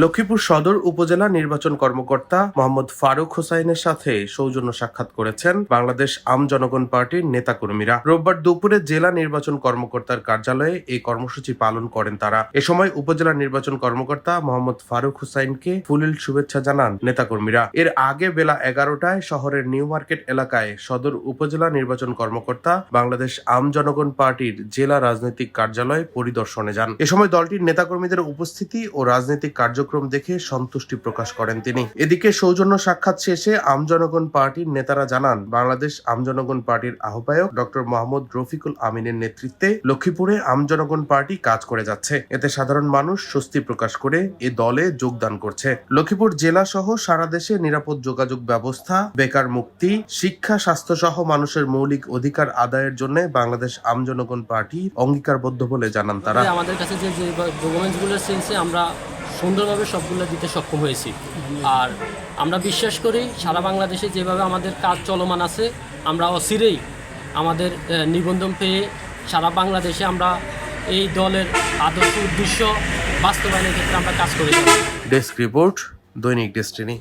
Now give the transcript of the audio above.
লক্ষ্মীপুর সদর উপজেলা নির্বাচন কর্মকর্তা মোহাম্মদ ফারুক হোসাইনের সাথে সৌজন্য সাক্ষাৎ করেছেন বাংলাদেশ আম জনগণ পার্টির নেতাকর্মীরা। রোববার দুপুরে জেলা নির্বাচন কর্মকর্তার কার্যালয়ে এই কর্মসূচি পালন করেন তারা। এ সময় উপজেলা নির্বাচন কর্মকর্তা মোহাম্মদ ফারুক হোসাইনকে ফুলিল শুভেচ্ছা জানান নেতাকর্মীরা। এর আগে বেলা এগারোটায় শহরের নিউ মার্কেট এলাকায় সদর উপজেলা নির্বাচন কর্মকর্তা বাংলাদেশ আম জনগণ পার্টির জেলা রাজনৈতিক কার্যালয় পরিদর্শনে যান। এ সময় দলটির নেতাকর্মীদের উপস্থিতি ও রাজনৈতিক কার্যক্রম দেখে সন্তুষ্টি প্রকাশ করেন তিনি। এদিকে সৌজন্য সাক্ষাৎ শেষে আমজনগণ পার্টির নেতারা জানান, বাংলাদেশ আমজনগণ পার্টির আহ্বায়ক ডক্টর মোহাম্মদ রফিকুল আমিনের নেতৃত্বে লক্ষ্মীপুরে আমজনগণ পার্টি কাজ করে যাচ্ছে। এতে সাধারণ মানুষ স্বস্তি প্রকাশ করে এ দলে যোগদান করছে। লক্ষ্মীপুর জেলা সহ সারা দেশে নিরাপদ যোগাযোগ ব্যবস্থা, বেকার মুক্তি, শিক্ষা স্বাস্থ্য সহ মানুষের মৌলিক অধিকার আদায়ের জন্য বাংলাদেশ আমজনগণ পার্টি অঙ্গীকারবদ্ধ বলে জানান তারা। আমাদের কাছে যে ডকুমেন্টসগুলো আমরা সুন্দরভাবে সবগুলো দিতে সক্ষম হয়েছি। আর আমরা বিশ্বাস করি সারা বাংলাদেশে যেভাবে আমাদের কাজ চলমান আছে, আমরা অচিরেই আমাদের নিবন্ধন পেয়ে সারা বাংলাদেশে আমরা এই দলের আদর্শ উদ্দেশ্য বাস্তবায়নের ক্ষেত্রে আমরা কাজ করে যাব ডেস্ক রিপোর্ট, দৈনিক ডেস্টিনি।